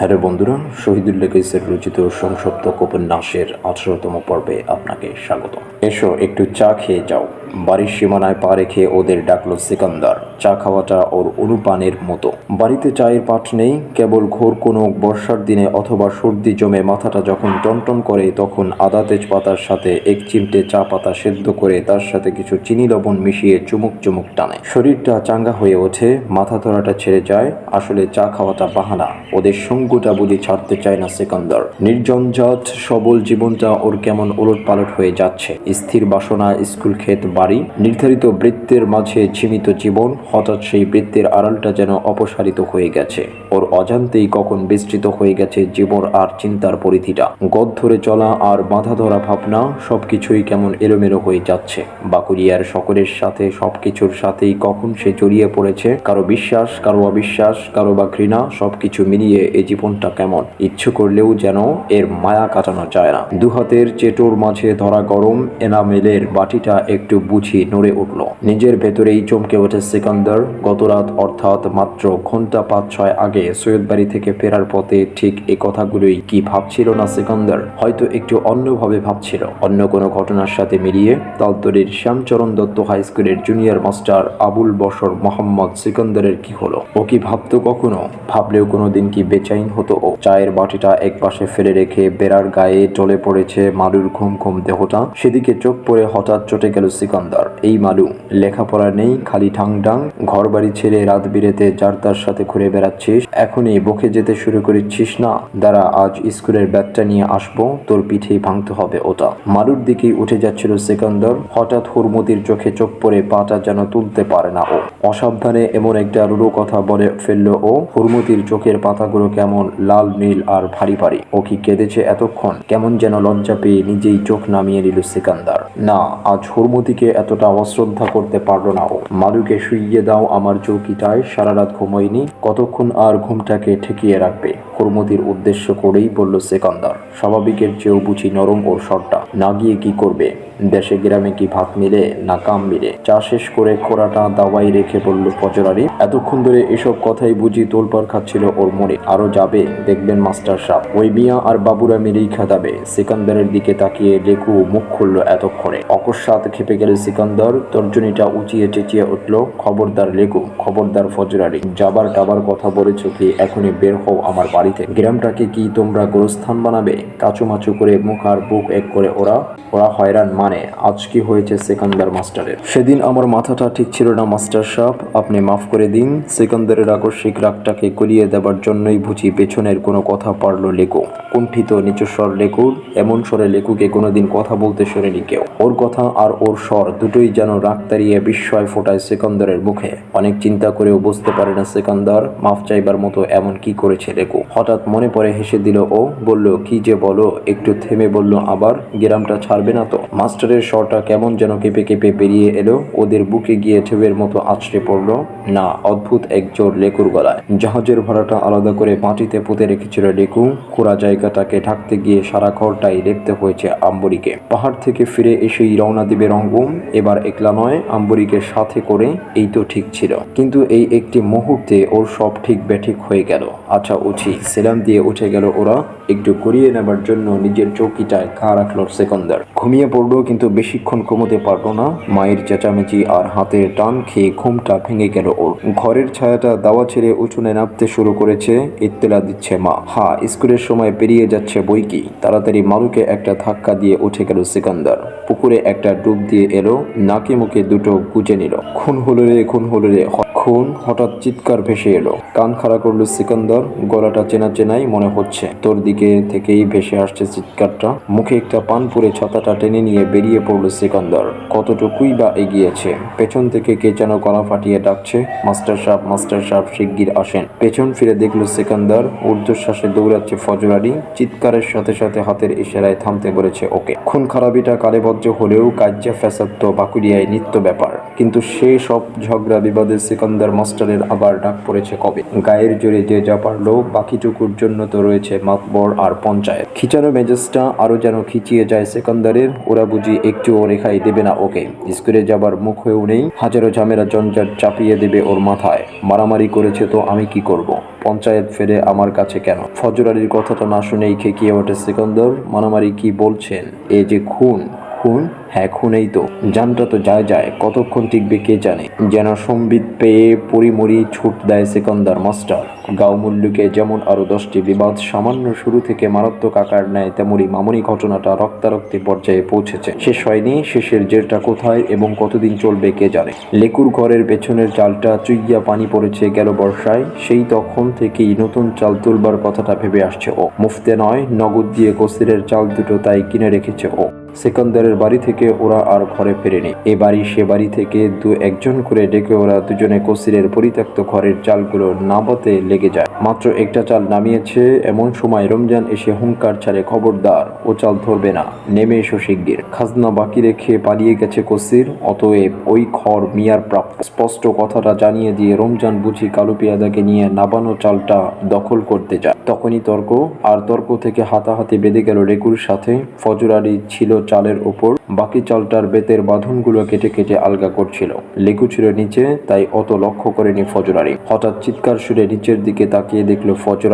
Hello বন্ধুরা শহীদুল্লাহ কেসের রচিত সংসপ্ত কোপন্যাসের আঠারোতম পর্বে আপনাকে স্বাগত এসো একটু চা খেয়ে যাও। বাড়ির সীমানায় পা রেখে ওদের ডাকলো সিকান্দার। চা খাওয়াটা ওর অনুপানের মতো। বাড়িতে চায়ের পাট নেই, কেবল ঘোর কোনো বর্ষার দিনে অথবা সর্দি জমে মাথাটা যখন টনটন করে তখন আদা তেজপাতার সাথে এক চিমটে চা পাতা সেদ্ধ করে তার সাথে কিছু চিনি লবণ মিশিয়ে চুমুক চুমুক টানে। শরীরটা চাঙ্গা হয়ে ওঠে, মাথা ধরাটা ছেড়ে যায়, আসলে চা খাওয়াটা বাহানা। ওদের সঙ্গুটা বুঝি ছাড়তে চায় না সেকান্দার। নির্জঞ্জাট সবল জীবনটা ওর কেমন ওলট পালট হয়ে যাচ্ছে। স্থির বাসনা, স্কুল ক্ষেত বাড়ি। নির্ধারিত বৃত্তের মাঝে সীমিত জীবন, হঠাৎ সেই বৃত্তের আড়ালটা যেন অপসারিত হয়ে গেছে। ওর অজান্তেই কখন বিস্তৃত হয়ে গেছে জীবন আর চিন্তার পরিধিটা। গদ ধরে চলা আর বাধা ধরা ভাবনা সবকিছুই কেমন এলোমেলো হয়ে যাচ্ছে। বাকুরিয়ার সকলের সাথে সবকিছুর সাথেই কখন সে জড়িয়ে পড়েছে। কারও বিশ্বাস, কারও অবিশ্বাস, কারও বা ঘৃণা, সবকিছু মিলিয়ে এই জীবনটা কেমন। ইচ্ছে করলেও যেন এর মায়া কাটানো যায় না। দুহাতের চেটোর মাঝে ধরা গরম, এনামেলের বাটিটা একটু বুঝি নড়ে উঠল। নিজের ভেতরেই চমকে ওঠে সিকান্দার। গতরাত অর্থাৎ মাত্র ঘণ্টা পাঁচ, ছয় আগে সৈয়দ বাড়ি থেকে ফেরার পথে ঠিক এই কথাগুলোই কি ভাবছিল না সিকান্দার? হয়তো একটু অন্যভাবে ভাবছিল। অন্য কোনো ঘটনার সাথে মিলিয়ে তালতরির শ্যামচরণ দত্ত হাই স্কুলের জুনিয়র মাস্টার আবুল বসর মোহাম্মদ সিকান্দারের কি হলো? ও কি ভাবতো কখনো? ভাবলেও কোনোদিন কি বেচাইন হতো ও? চায়ের বাটিটা এক পাশে ফেলে রেখে বেড়ার গায়ে টলে পড়েছে মালুর ঘুম ঘুম দেহটা। সেদিকে চোখ পড়ে হঠাৎ চটে গেল সিকান্দার। এই মালু লেখাপড়া নেই, খালি ঠাং ডাং ঘর বাড়ি ছেড়ে রাত বিরেতে যার তার সাথে ঘুরে বেড়াচ্ছিস, এখনই বকে যেতে শুরু করেছিস না। দাঁড়া, আজ স্কুলের ব্যাগটা নিয়ে আসব, তোর পিঠেই ভাঙতে হবে ওটা। মালুর দিকেই উঠে যাচ্ছিল সিকান্দার, হঠাৎ হুরমতির চোখে চোখ পড়ে পাটা যেন তুলতে পারে না ও। অসাবধানে এমন একটা রুড়ো কথা বলে ফেলল ও। হুরমতির চোখের পাতাগুলো কেমন লাল, নীল আর ভারী ভারী। ও কি কেঁদেছে এতক্ষণ? কেমন যেন লজ্জা পেয়ে নিজেই চোখ নামিয়ে নিল সিকান্দার। না, আজ হুরমতিকে এতটা অশ্রদ্ধা করতে পারল না ও। মালুকে শুইয়ে দাও আমার চৌকিটায় সারা রাত ঘুমোয়নি, কতক্ষণ আর ঘুমটাকে ঠেকিয়ে রাখবে? হুরমতির উদ্দেশ্য করেই বলল সেকান্দার। স্বাভাবিকের চেয়েও বুঝি নরম ওর স্বরটা। না গিয়ে কি করবে? দেশে গ্রামে কি ভাত মিলে, না কাম মিলে? চা শেষ করে খোরাটা দাওয়াই রেখে বলল ফজরারি এতক্ষণ ধরে এসব কথাই বুঝি তোলপার খাচ্ছিল ওর মনে। আরও যাবে? দেখবেন মাস্টার সাহেব ওই মিয়া আর বাবুরা মিলেই খেদাবে সেকান্দারের দিকে তাকিয়ে লেকু মুখ খুললো এতক্ষণে। অকস্মাৎ খেপে গেল সিকান্দার তর্জনীটা উঁচিয়ে চেঁচিয়ে উঠল, খবরদার লেকু খবরদার ফজরারি। যাবার টাবার কথা বলেছ কি এখনই বের হও আমার বাড়িতে। গ্রামটাকে কি তোমরা গোরস্থান বানাবে? কাচুমাচু করে মুখ আর বুক এক করে ওরা ওরা হয়রান মানে আজ কি হয়েছে সেকান্দার মাস্টারের? সেদিন আমার মাথাটা ঠিক ছিল না, মাস্টার সাহেব। আপনি মাফ করে দিন, সেকান্দারের আকস্মিক রাগটাকে গলিয়ে দেবার জন্যই বুঝি পেছনের কোনো কথা পারল লেকু কুণ্ঠিত নিচস্বর লেকুর এমন স্বরে লেকুকে কোনোদিন কথা বলতে শোনেনি কেউ। ওর কথা আর ওর স্বর দুটোই যেন রাগ তাড়িয়ে বিস্ময় ফোটায় সেকান্দারের মুখে। অনেক চিন্তা করেও বুঝতে পারে না সেকান্দার, মাফ চাইবার মতো এমন কি করেছে লেকু হঠাৎ মনে পড়ে হেসে দিল, ও, বলল, কি যে বলো? একটু থেমে বলল, আবার গ্রামটা ছাড়বে না তো? মাস্টারের স্বরটা কেমন যেন কেঁপে কেঁপে বেরিয়ে এলো, ওদের বুকে গিয়ে ঢেউয়ের মতো আছড়ে পড়ল। না, অদ্ভুত এক জোর লেকুর গলায়। জাহাজের ভাড়াটা আলাদা করে মাটিতে পুঁতে রেখেছিল লেকু। খোরা জায়গাটাকে ঢাকতে গিয়ে সারা ঘরটাই দেখতে হয়েছে আম্বরীকে। পাহাড় থেকে ফিরে এসেই রওনা দিবে রঙ্গম এবার একলা নয়, আম্বরীকে সাথে করে, এই তো ঠিক ছিল। কিন্তু এই একটি মুহূর্তে ওর সব ঠিক বেঠিক হয়ে গেল। আচ্ছা উঠি। সেলাম দিয়ে উঠে গেল ওরা। একটু করিয়ে নেবার জন্য নিজের চৌকিটায় ঘা রাখল সেকন্দার। ঘুমিয়ে পড়ল কিন্তু বেশিক্ষণ ঘুমোতে পারল না। মায়ের চেঁচামেচি আর হাতের টান খেয়ে ঘুমটা ভেঙে গেল ওর। ঘরের ছায়াটা দাওয়া ছেড়ে উঠোনে নামতে শুরু করেছে। ইত্তেলা দিচ্ছে মা। হা, স্কুলের সময় পেরিয়ে যাচ্ছে বই কি? তাড়াতাড়ি মারুকে একটা ধাক্কা দিয়ে উঠে গেল সিকান্দার। পুকুরে একটা ডুব দিয়ে এলো, নাকে মুখে দুটো গুজে নিল। খুন হলো রে, খুন হলো রে খুন হঠাৎ চিৎকার ভেসে এলো। কান খাড়া করল সিকান্দার, গলাটা চেনা চেনাই মনে হচ্ছে। তোর দিকে থেকেই ভেসে আসছে চিৎকারটা। মুখে একটা পান পুরে ছাতাটা টেনে নিয়ে বেরিয়ে পড়ল সিকান্দার। কতটুকুই বা এগিয়েছে? পেছন থেকে কে যেন গলা ফাটিয়ে ডাকছে। মাস্টার সাহেব মাস্টার সাহেব শিগগির আসেন। পেছন ফিরে দেখল সিকান্দার। ঊর্ধ্বশ্বাসে দৌড়াচ্ছে ফজরারি চিৎকারের সাথে সাথে হাতের ইশারায় থামতে বলেছে ওকে। খুন খারাপিটা কালেবজ্জ হলেও কাজ্যা ফ্যাসাদ তো বাকুড়িয়ায় নিত্য ব্যাপার। কিন্তু সেই সব ঝগড়া বিবাদে সিকান্দার মাস্টারের আবার ডাক পড়েছে কবে? গায়ের জোরে যে যা পারল, বাকিটুকুর জন্য তো রয়েছে মাতবর আর পঞ্চায়েত। খিচানো মেজাজটা আরও যেন খিচিয়ে যায় সেকান্দারের, ওরা বুঝি একটুও রেখাই দেবে না ওকে। স্কুলে যাবার মুখ হয়েও নেই, হাজারো ঝামেলা জঞ্জাট চাপিয়ে দেবে ওর মাথায়। মারামারি করেছে তো আমি কি করব। পঞ্চায়েত ফেরে আমার কাছে কেন? ফজর আলীর কথাটা না শুনেই খেকিয়ে ওঠে সিকন্দর। মারামারি কি বলছেন? এ যে খুন। খুন হ্যাঁ খুনেই তো। জানটা তো যায় যায়, কতক্ষণ টিকবে কে জানে? যেন সম্বিত পেয়ে পরিমরি ছুট দেয় সেকন্দার মাস্টার। গাও মুল্লুকে যেমন আরও দশটি বিবাদ সামান্য শুরু থেকে মারাত্মক আকার নেয়, তেমনি মামনি ঘটনাটা রক্তারক্তি পর্যায়ে পৌঁছেছে। শেষ হয়নি, শেষের জেরটা কোথায় এবং কতদিন চলবে কে জানে। লেকুর ঘরের পেছনের চালটা চুইয়া পানি পড়েছে গেল বর্ষায়, সেই তখন থেকেই নতুন চাল তুলবার কথাটা ভেবে আসছে ও। মুফতে নয়, নগদ দিয়ে কসিরের চাল দুটো তাই কিনে রেখেছে ও। সেকান্দারের বাড়ি থেকে ওরা আর ঘরে ফেরেনি। এ বাড়ি সে বাড়ি থেকে দু একজন করে ডেকে ওরা দুজনে কসিরের পরিত্যক্ত ঘরের চালগুলো নাবাতে যায়। মাত্র একটা চাল নামিয়েছে, এমন সময় রমজান এসে হুঙ্কার ছাড়ে খবরদার। ও চাল ধরবে না। নেমে এসো শিগগির। খাজনা বাকি রেখে পালিয়ে গেছে কসির। অতএব ওই ঘর মিয়ার প্রাপ্য। স্পষ্ট কথাটা জানিয়ে দিয়ে রমজান বুঝি কালু পেয়াদাকে নিয়ে নাবানো চালটা দখল করতে যায়। তখনই তর্ক, আর তর্ক থেকে হাতাহাতি বেঁধে গেল রেকুর সাথে। ফজর ছিল চালের ওপর। বাকি চালটার বেতের বাঁধনগুলো কেটে কেটে আলগা করছিল। লেকু ছিল নিচে, তাই অত লক্ষ্য করেনি ফজর হঠাৎ চিৎকার সুরে নিচের দিকে তাকিয়ে দেখল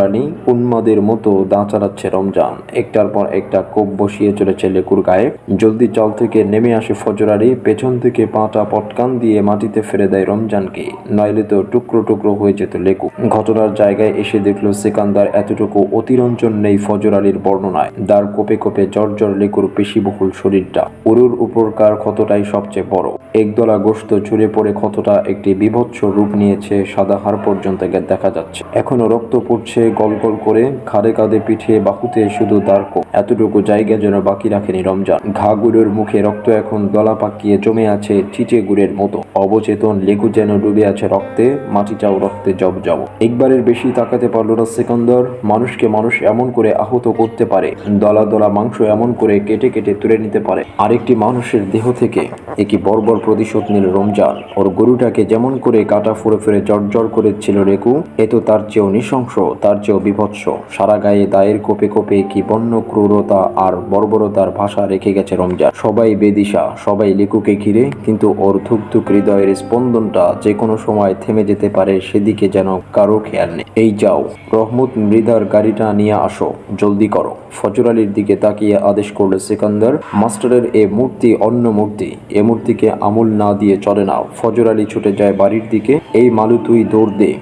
আলী উন্মাদের মতো দাঁ চালাচ্ছে রমজান। একটার পর একটা কোপ বসিয়ে চলেছে লেকুর গায়ে। জলদি চাল থেকে নেমে আসে ফজর আলী পেছন থেকে পাটা পটকান দিয়ে মাটিতে ফেলে দেয় রমজানকে। নইলে তো টুকরো টুকরো হয়ে যেত লেকু। ঘটনার জায়গায় এসে দেখল সেকান্দার এতটুকু অতিরঞ্জন নেই ফজর আলীর বর্ণনায়। দাঁড় কোপে কোপে জর্জর লেকুর পেশিবহুল শরীরটা। উরুর উপরকার ক্ষতটাই সবচেয়ে বড়। একদলা গোস্ত ঝরে পড়ে ক্ষতটা একটি বিভৎস রূপ নিয়েছে সাদা হাড় পর্যন্ত দেখা যাচ্ছে। এখনও রক্ত পড়ছে গল গল করে খাড়ে কাঁধে পিঠে বাহুতে শুধু দার্ক এতটুকু জায়গা যেন বাকি রাখেনি রমজান। ঘা ঘাগুলোর মুখে রক্ত এখন দলা পাকিয়ে জমে আছে চিচে গুড়ের মতো। অবচেতন লেগু যেন ডুবে আছে রক্তে, মাটিটাও রক্তে জব জব। একবারের বেশি তাকাতে পারল না সেকন্দর। মানুষকে মানুষ এমন করে আহত করতে পারে। দলা দলা মাংস এমন করে কেটে কেটে তুলে নিতে পারে। আরেকটি মানুষের দেহ থেকে একই বর্বর প্রতিশোধ নিল রমজান। ওর গরুটাকে যেমন করে কাটা ফুড়ে ফিরে জর্জর করেছিল রেকু, এ তো তার চেয়েও নৃশংস, তার চেয়েও বিভৎস। সারা গায়ে দায়ের কোপে কোপে কি বন্য ক্রূরতা আর বর্বরতার ভাষা রেখে গেছে রমজান। সবাই বেদিশা, সবাই লেকুকে ঘিরে, কিন্তু ওর ধুকধুক হৃদয়ের স্পন্দনটা যে কোনো সময় থেমে যেতে পারে সেদিকে যেন কারও খেয়াল নেই। এই যাও, রহমত মৃদার গাড়িটা নিয়ে আসো, জলদি করো। ফজর আলীর দিকে তাকিয়ে আদেশ করল সিকান্দার, মাস্টারের এ মূর্তি অন্য মূর্তি, এ মূর্তিকে আমল না দিয়ে চলে না ফজর আলী ছুটে যায় বাড়ির দিকে, এই মালু, তুই দৌড় দে।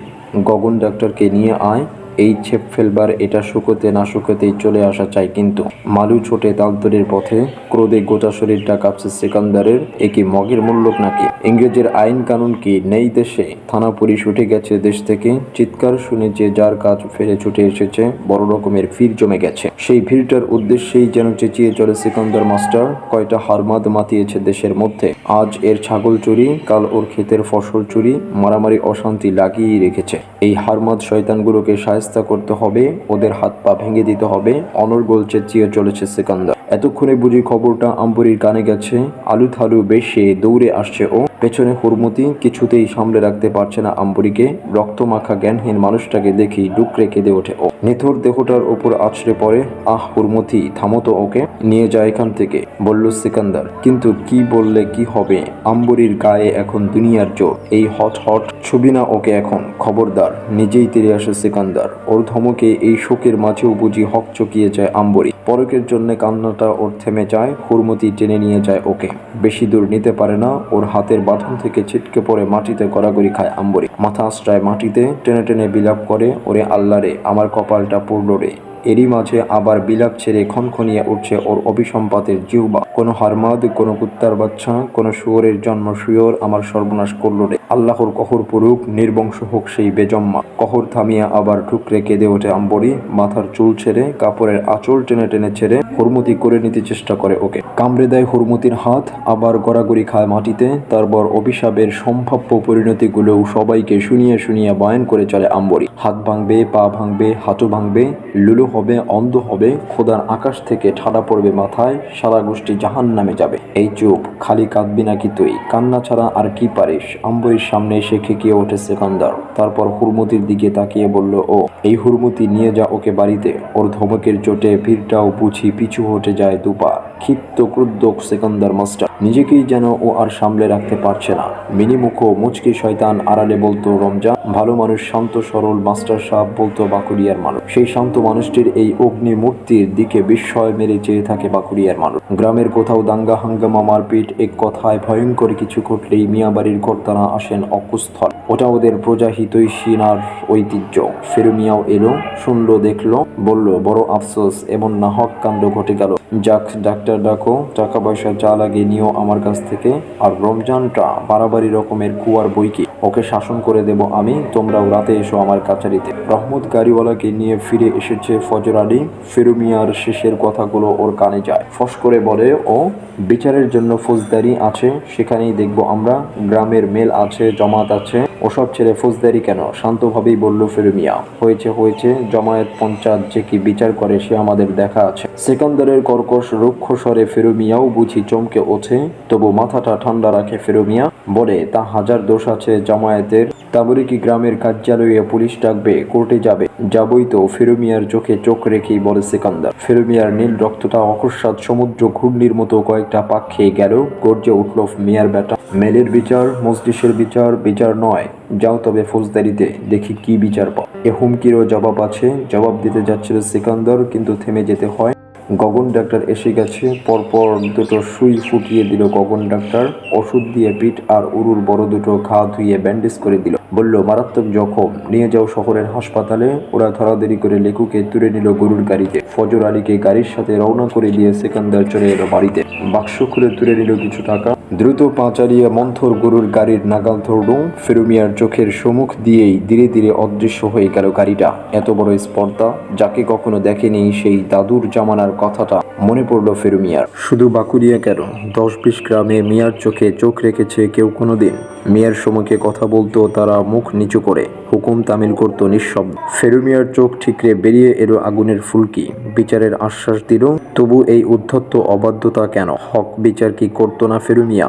গগন ডাক্তারকে নিয়ে আয়। এই ছেপ ফেলবার এটা শুকোতে না শুকোতেই চলে আসা চাই কিন্তু। মালু ছোটে তালতরির পথে ক্রোধে গোটা শরীরটা কাঁপছে সিকান্দারের। এ মগের মূল্যক নাকি? ইংরেজের আইন কানুন কি নেই দেশে? থানা পুলিশ উঠে গেছে দেশ থেকে। চিৎকার শুনে যে যার কাজ ফেলে ছুটে এসেছে, বড় রকমের ভিড় জমে গেছে। সেই ভিড়টার উদ্দেশ্যেই যেন চেঁচিয়ে চলে সিকান্দার মাস্টার। কয়টা হারমাদ মাতিয়েছে দেশের মধ্যে। আজ এর ছাগল চুরি, কাল ওর ক্ষেতের ফসল চুরি, মারামারি অশান্তি লাগিয়েই রেখেছে। এই হারমাদ শয়তানগুলোকে সায়স্তা করতে হবে, ওদের হাত পা ভেঙে দিতে হবে। অনর্গল চেঁচিয়ে চলেছে সিকান্দার। এতক্ষণে বুঝি খবরটা আম্বরির কানে গেছে। আলু থালু বেশে দৌড়ে আসছে ও। পেছনে হুরমতি কিছুতেই সামলে রাখতে পারছে না আম্বরিকে রক্তমাখা জ্ঞানহীন মানুষটাকে দেখি ডুকরে কেঁদে ওঠে ও। নেথর দেহটার ওপর আছড়ে পড়ে। আহ হুরমতি থামো তো ওকে। নিয়ে যায় এখান থেকে, বলল সিকান্দার। কিন্তু কি বললে কি হবে? আম্বরির গায়ে এখন দুনিয়ার জোর। এই হট হট ছবি না ওকে এখন। খবরদার, নিজেই তেরে আসে সিকান্দার। ওর ধমকে এই শোকের মাঝেও বুঝি হক চকিয়ে যায় আম্বরি। পরকের জন্য কান্নাটা ওর থেমে যায় হুরমতি টেনে নিয়ে যায় ওকে। বেশি দূর নিতে পারে না, ওর হাতের বাঁধন থেকে ছিটকে পড়ে মাটিতে গড়াগড়ি খায় আম্বরি। মাথা আশ্রয় মাটিতে, টেনে টেনে বিলাপ করে, ওরে আল্লারে আমার কপালটা পড়ল রে। এরই মাঝে আবার বিলাপ ছেড়ে খনখনিয়ে উঠছে ওর অভিসম্পাতের জিহ্বা। কোনো হারমাদ, কোনো কুত্তার বাচ্চা, কোনো শুয়োরের জন্ম শুয়োর আমার সর্বনাশ করল রে। আল্লাহর কহর পুরুক, নির্বংশ হোক সেই বেজম্মা। কহর থামিয়া আবার ঠুকরে কেঁদে ওঠে আম্বরি, মাথার চুল ছেড়ে, কাপড়ের আঁচল টেনে টেনে ছেড়ে হুরমতি করে নিতে চেষ্টা করে ওকে। কামড়ে দেয় হুরমতির হাত, আবার গড়াগড়ি খায় মাটিতে, তারপর অভিশাপের সম্ভাব্য পরিণতিগুলো সবাইকে শুনিয়ে শুনিয়ে বয়ান করে চলে আম্বরি। হাত ভাঙবে, পা ভাঙবে, হাঁটু ভাঙবে, লুলু হবে, অন্ধ হবে, খোদার আকাশ থেকে ঠাডা পড়বে মাথায়, সারা গোষ্ঠী জাহান নামে যাবে। এই চুপ, খালি কাঁদবি নাকি তুই? কান্না ছাড়া আর কি পারিস? আম্বরী হুরমুতির সামনে এসে খেকিয়ে ওঠে সেকান্দার তারপর হুরমুতির দিকে তাকিয়ে বলল, ও, এই হুরমুতি নিয়ে যা ওকে বাড়িতে। ওর ধমকের চোটে ভিড়টাও বুঝি পিছু হটে যায় দুপা। ক্ষিপ্ত, ক্রুদ্ধ সেকান্দার মাস্টার নিজেকেই যেন ও আর সামলে রাখতে পারছে না। মিনিমুখ, মুচকি শয়তান আড়ালে বলতো, রমজান, ভালো মানুষ, শান্ত, সরল মাস্টার সাহেব, বলতো বাকুড়িয়ার মানুষ। সেই শান্ত মানুষটির এই অগ্নি মূর্তির দিকে বিস্ময় মেরে চেয়ে থাকে বাকুড়িয়ার মানুষ। গ্রামের কোথাও দাঙ্গা হাঙ্গামা, মারপিট, এক কথায় ভয়ঙ্কর কিছু ঘটলেই মিয়াবাড়ির কর্তারা আসেন অকুস্থল। ওটা ওদের প্রজাহিতৈষীনার ঐতিহ্য। ফেরুমিয়াও এলো, শুনলো, দেখল, বলল, বড় আফসোস, এমন নাহক কাণ্ড ঘটে গেল। যাক, ডাক্তার ডাকো, টাকা পয়সা যা লাগে নিও আমার কাছ থেকে। আর রমজানটা বাড়াবাড়ি রকমের কুয়ার বইকে ওকে শাসন করে দেব আমি, তোমরাও রাতে এসো আমার কাছারিতে। রহমত গাড়িওয়ালাকে নিয়ে ফিরে এসেছে ফজর আলী। ফেরুমিয়ার শেষের কথাগুলো ওর কানে যায়। ফস করে বলে, ও, বিচারের জন্য ফৌজদারি আছে, সেখানেই দেখব আমরা, গ্রামের মেল আছে, জমাত আছে। ওসব ছেড়ে ফৌজদারি কেন? শান্তভাবেই বলল ফেরুমিয়া। হয়েছে হয়েছে, জমায়েত পঞ্চায়েত যে কি বিচার করে সে আমাদের দেখা আছে। সেকান্দারের কর্কশ, রুক্ষ স্বরে ফেরুমিয়াও বুঝি চমকে ওঠে। তবু মাথাটা ঠান্ডা রাখে ফেরুমিয়া। বলে, তা হাজার দোষ আছে জামায়াতের। তা বলে কি গ্রামের কার্যালয়ে পুলিশ ডাকবে, কোর্টে যাবে। যাবই তো ফেরুমিয়ার চোখে চোখ রেখেই বলে সেকান্দার। ফেরুমিয়ার নীল রক্তটা অকস্মাৎ সমুদ্র ঘূর্ণির মতো কয়েকটা পাক খেয়ে গেল, গর্জে উঠল, মিয়ার ব্যাটা মেলের বিচার, মজলিসের বিচার বিচার নয়। যাও তবে ফৌজদারিতে, দেখি কি বিচার পাও। এ হুমকিরও জবাব আছে, জবাব দিতে যাচ্ছিল সিকান্দর, কিন্তু থেমে যেতে হয় গগন ডাক্তার এসে গেছে, পরপর দুটো সুই ফুটিয়ে দিল গগন ডাক্তার, ওষুধ দিয়ে পিঠ আর উরুর বড় দুটো ঘা ধুয়ে ব্যান্ডেজ করে দিল। বলল, মারাত্মক জখম, নিয়ে যাও শহরের হাসপাতালে। ওরা ধরাধরি করে লেকুকে তুলে নিল গরুর গাড়িতে। ফজর আলীকে গাড়ির সাথে রওনা করে দিয়ে সেকান্দার চলে এলো বাড়িতে। বাক্স খুলে তুলে নিল কিছু টাকা। দ্রুত পা চালিয়ে মন্থর গরুর গাড়ির নাগাল ধরল ফেরুমিয়ার চোখের সম্মুখ দিয়েই ধীরে ধীরে অদৃশ্য হয়ে গেল গাড়িটা। এত বড় স্পর্ধা যাকে কখনো দেখেনি সেই দাদুর জামানার কথাটা মনে পড়ল ফেরুমিয়ার। শুধু বাকুড়িয়া কেন? দশ বিশ গ্রামে মিয়ার চোখে চোখ রেখেছে কেউ কোনো দিন মিয়ার সমুখে কথা বলতো তারা মুখ নিচু করে। হুকুম তামিল করত নিঃশব্দ। ফেরুমিয়ার চোখ ঠিকরে বেরিয়ে এলো আগুনের ফুলকি। বিচারের আশ্বাস দিল তবু এই উদ্ধত্ত অবাধ্যতা কেন? হক বিচার কি করতো না ফেরুমিয়া?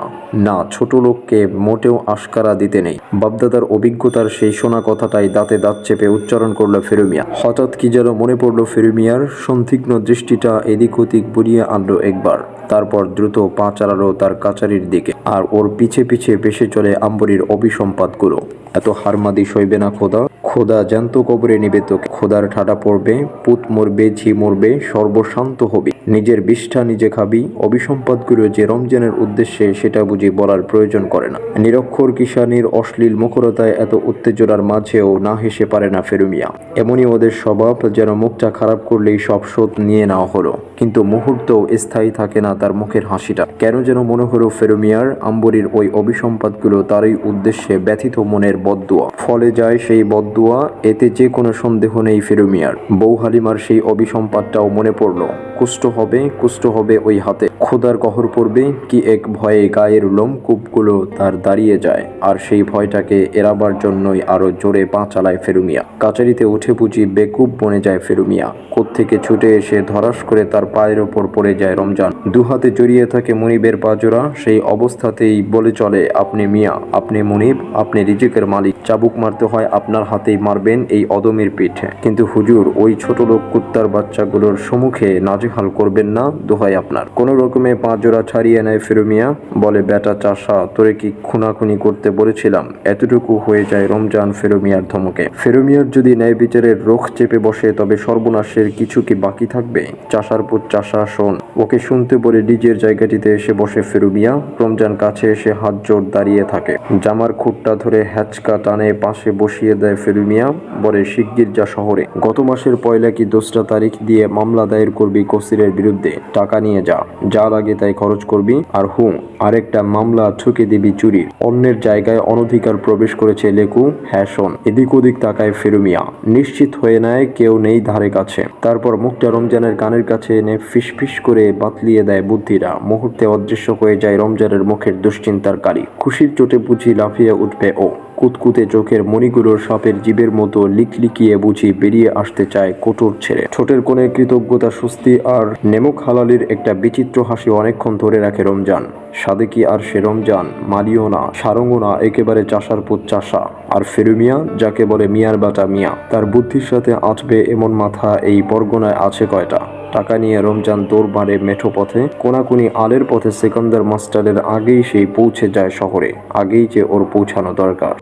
না ছোট লোককে মোটেও আশকারা দিতে নেই। বাপদাদার অভিজ্ঞতার সেই শোনা কথাটাই দাঁতে দাঁত চেপে উচ্চারণ করল ফেরুমিয়া। হঠাৎ কি যেন মনে পড়ল ফেরুমিয়ার সন্দিগ্ন দৃষ্টিটা এদিক ওদিক বুড়িয়ে আনলো একবার। তারপর দ্রুত পা চালালো তার কাচারির দিকে, আর ওর পিছে পিছে পেশে চলে আম্বরীর অভিসম্পাদগুলো এত হারমাদি সইবে না খোদা। খোদা জ্যান্ত কবরে নিবে তোকে। খোদার ঠাটা পড়বে, পুত মরবে, ঝি মরবে, সর্বশান্ত হবে। নিজের বিষ্ঠা নিজে খাবি। অভিসম্পাদগুলো যে রমজানের উদ্দেশ্যে সেটা বুঝি বলার প্রয়োজন করে না। নিরক্ষর কিষানির অশ্লীল মুখরতায় এত উত্তেজনার মাঝেও না হেসে পারে না ফেরুমিয়া। এমনই ওদের স্বভাব যেন মুখটা খারাপ করলেই সব শোধ নিয়ে নেওয়া হলো। কিন্তু মুহূর্তও স্থায়ী থাকে না তার মুখের হাসিটা। কেন যেন মনে হলো ফেরুমিয়ার আম্বরীর ওই অভিসম্পাদগুলো তারই উদ্দেশ্যে ব্যথিত মনের বদুয়া ফলে যায় সেই বদুয়া এতে যে কোনো সন্দেহ নেই ফেরুমিয়ার। বৌহালিমার সেই অবিসম্পাদটাও মনে পড়ল। কুষ্ঠ হবে কুষ্ঠ হবে ওই হাতে। খোদার কহর পড়বে কি এক ভয়ে গায়ের লোমকূপগুলো তার দাঁড়িয়ে যায়, আর সেই ভয়টাকে এড়াবার জন্যই আরও জোরে পা চালায় ফেরুমিয়া। কাচারিতে উঠে বুঝি বেকুব বনে যায় ফেরুমিয়া। কোত্থেকে ছুটে এসে ধরাস করে তার পায়ের ওপর পড়ে যায় রমজান। দুহাতে জড়িয়ে থাকে মনিবের পাজোরা, সেই অবস্থাতেই বলে চলে, আপনি মিয়া, আপনি মনিব, আপনি রিজিকের মালিক। চাবুক মারতে হয় আপনার হাতেই মারবেন এই অদমের পিঠে। কিন্তু হুজুর, ওই ছোট লোক কুত্তার বাচ্চাগুলোর সম্মুখে নাজেহাল করবেন না, দোহাই আপনার। কোন রকমে পাঁচজোড়া ছাড়িয়ে নেয় ফেরুমিয়া, বলে, বেটা চাষা, তোরে কি খুনাখুনি করতে বলেছিলাম? এতটুকু হয়ে যায় রমজান ফেরুমিয়ার ধমকে। ফেরুমিয়ার যদি ন্যায় বিচারের রোখ চেপে বসে, তবে সর্বনাশের কিছু কি বাকি থাকবে? চাষার পুত, চাষা, শোন, ওকে শুনতে বলে ডিজের জায়গাটিতে এসে বসে ফেরুমিয়া, রমজান কাছে এসে হাত জোর দাঁড়িয়ে থাকে। জামার খুঁটটা ধরে হ্যাচকা টানে পাশে বসিয়ে দেয় ফেরুমিয়া, বলে, শিগগির যা শহরে। গত মাসের পয়লা কি দোসরা তারিখ দিয়ে মামলা দায়ের করবি কসিরের বিরুদ্ধে টাকা নিয়ে যা। যা লাগে তাই খরচ করবি। আর হুঁ আরেকটা মামলা ঠুকে দিবি চুরির। অন্যের জায়গায় অনধিকার প্রবেশ করেছে লেকু। হ্যাঁ শোন, এদিক ওদিক তাকায় ফেরুমিয়া। নিশ্চিত হয়ে নেয় কেউ নেই ধারে কাছে। তারপর মুখটা রমজানের কানের কাছে এনে ফিস ফিস করে বাতলিয়ে দেয় বুদ্ধিরা। মুহূর্তে অদৃশ্য হয়ে যায় রমজানের মুখের দুশ্চিন্তার কালি খুশির চোটে বুঝি লাফিয়ে উঠবে ও। কুতকুতে চোখের মণিগুলোর সাপের জীবের মতো লিকলিকিয়ে বুঝি বেরিয়ে আসতে চায় কোটর ছেড়ে। ঠোঁটের কোণে কৃতজ্ঞতা, স্বস্তি আর নেমুক হালালির একটা বিচিত্র হাসি অনেকক্ষণ ধরে রাখে রমজান। সাদেকি আর সে রমজান? মালিও না, সারঙ্গও না, একেবারে চাষার পুত চাষা। আর ফেরুমিয়া যাকে বলে মিয়ার বাটা মিয়া, তার বুদ্ধির সাথে আঁচবে এমন মাথা এই পরগনায় আছে কয়টা? টাকা নিয়ে রমজান দৌড় মারে মেঠো পথে, কোনাকুনি আলের পথে সেকান্দার মাস্টারের আগেই সেই পৌঁছে যায় শহরে, আগেই যে ওর পৌঁছানো দরকার।